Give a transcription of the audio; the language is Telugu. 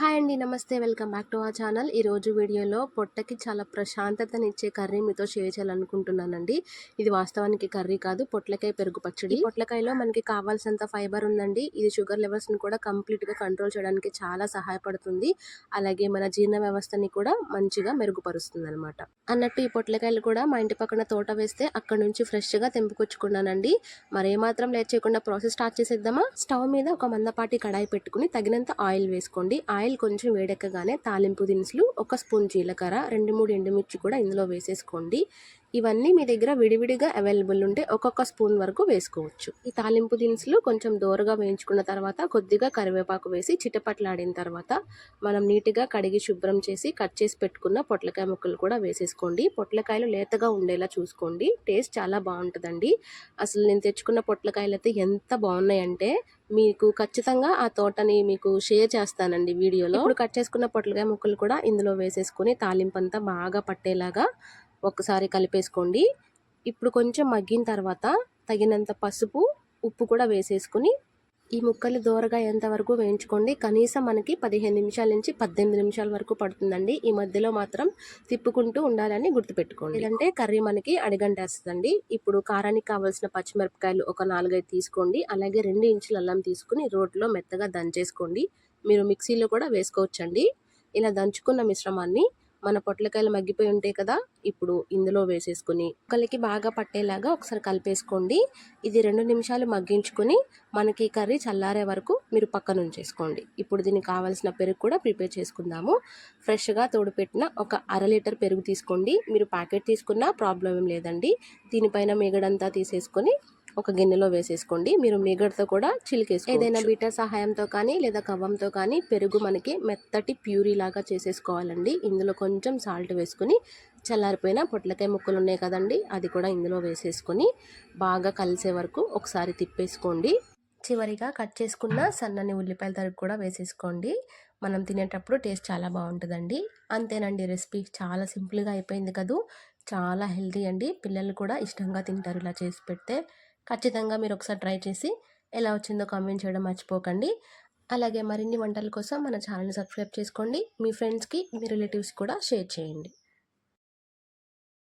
హాయ్ అండి నమస్తే. Welcome back to our channel. ఈరోజు వీడియోలో పొట్టకి చాలా ప్రశాంతతనిచ్చే కర్రీ మీతో షేర్ చేయాలనుకుంటున్నానండి. ఇది వాస్తవానికి కర్రీ కాదు పొట్లకాయ పెరుగు పచ్చడి. పొట్లకాయలో మనకి కావాల్సినంత ఫైబర్ ఉందండి. ఇది షుగర్ లెవెల్స్ని కూడా కంప్లీట్గా కంట్రోల్ చేయడానికి చాలా సహాయపడుతుంది. అలాగే మన జీర్ణ వ్యవస్థని కూడా మంచిగా మెరుగుపరుస్తుంది అనమాట అన్నట్టు ఈ పొట్లకాయలు కూడా మా ఇంటి పక్కన తోట వేస్తే అక్కడ నుంచి ఫ్రెష్గా తెంపుకొచ్చుకున్నానండి. మరేమాత్రం లేట్ చేయకుండా ప్రాసెస్ స్టార్ట్ చేసేద్దామా? స్టవ్ మీద ఒక మందపాటి కడాయి పెట్టుకుని తగినంత ఆయిల్ వేసుకోండి. ఆయిల్ కొంచెం వేడెక్కగానే తాలింపు దినుసులు ఒక స్పూన్ జీలకర్ర రెండు మూడు ఎండుమిర్చి కూడా ఇందులో వేసేసుకోండి. ఇవన్నీ మీ దగ్గర విడివిడిగా అవైలబుల్ ఉంటే ఒక్కొక్క స్పూన్ వరకు వేసుకోవచ్చు. ఈ తాలింపు దినుసులు కొంచెం దోరగా వేయించుకున్న తర్వాత కొద్దిగా కరివేపాకు వేసి చిటపట్లాడిన తర్వాత మనం నీట్గా కడిగి శుభ్రం చేసి కట్ చేసి పెట్టుకున్న పొట్లకాయ ముక్కలు కూడా వేసేసుకోండి. పొట్లకాయలు లేతగా ఉండేలా చూసుకోండి. టేస్ట్ చాలా బాగుంటుందండి. అసలు నేను తెచ్చుకున్న పొట్లకాయలు అయితే ఎంత బాగున్నాయంటే మీకు ఖచ్చితంగా ఆ తోటని మీకు షేర్ చేస్తానండి వీడియోలో. ఇప్పుడు కట్ చేసుకున్న పొట్లకాయ ముక్కలు కూడా ఇందులో వేసేసుకుని తాలింపు అంతా బాగా పట్టేలాగా ఒకసారి కలిపేసుకోండి. ఇప్పుడు కొంచెం మగ్గిన తర్వాత తగినంత పసుపు ఉప్పు కూడా వేసేసుకుని ఈ ముక్కలు దూరగా ఎంతవరకు వేయించుకోండి. కనీసం మనకి పదిహేను నిమిషాల నుంచి పద్దెనిమిది నిమిషాల వరకు పడుతుందండి. ఈ మధ్యలో మాత్రం తిప్పుకుంటూ ఉండాలని గుర్తుపెట్టుకోండి. లేదంటే కర్రీ మనకి అడిగంటేస్తుందండి. ఇప్పుడు కారానికి కావాల్సిన పచ్చిమిరపకాయలు ఒక నాలుగైదు తీసుకోండి. అలాగే రెండు ఇంచుల అల్లం తీసుకుని రోడ్లో మెత్తగా దంచేసుకోండి. మీరు మిక్సీలో కూడా వేసుకోవచ్చండి. ఇలా దంచుకున్న మిశ్రమాన్ని మన పొట్లకాయలు మగ్గిపోయి ఉంటాయి కదా ఇప్పుడు ఇందులో వేసేసుకుని కలికి బాగా పట్టేలాగా ఒకసారి కలిపేసుకోండి. ఇది రెండు నిమిషాలు మగ్గించుకొని మనకి కర్రీ చల్లారే వరకు మీరు పక్కన ఉంచేసుకోండి. ఇప్పుడు దీనికి కావాల్సిన పెరుగు కూడా ప్రిపేర్ చేసుకుందాము. ఫ్రెష్గా తోడుపెట్టిన ఒక అర లీటర్ పెరుగు తీసుకోండి. మీరు ప్యాకెట్ తీసుకున్నా ప్రాబ్లం ఏం లేదండి. దీనిపైన మిగడంతా తీసేసుకొని ఒక గిన్నెలో వేసేసుకోండి. మీరు మీగడతో కూడా చిలికేసుకో ఏదైనా బీటర్ సహాయంతో కానీ లేదా కవ్వంతో కానీ పెరుగు మనకి మెత్తటి ప్యూరీ లాగా చేసేసుకోవాలండి. ఇందులో కొంచెం సాల్ట్ వేసుకుని చల్లారిపోయిన పొట్లకాయ ముక్కలు ఉన్నాయి కదండి అది కూడా ఇందులో వేసేసుకొని బాగా కలిసే వరకు ఒకసారి తిప్పేసుకోండి. చివరిగా కట్ చేసుకున్న సన్నని ఉల్లిపాయల తరుగు కూడా వేసేసుకోండి. మనం తినేటప్పుడు టేస్ట్ చాలా బాగుంటుందండి. అంతేనండి రెసిపీ చాలా సింపుల్గా అయిపోయింది కదూ. చాలా హెల్తీ అండి. పిల్లలు కూడా ఇష్టంగా తింటారు ఇలా చేసి పెడితే. ఖచ్చితంగా మీరు ఒకసారి ట్రై చేసి ఎలా వచ్చిందో కామెంట్ చేయడం మర్చిపోకండి. అలాగే మరిన్ని వంటల కోసం మన ఛానల్ని సబ్స్క్రైబ్ చేసుకోండి. మీ ఫ్రెండ్స్కి మీ రిలేటివ్స్ కూడా షేర్ చేయండి.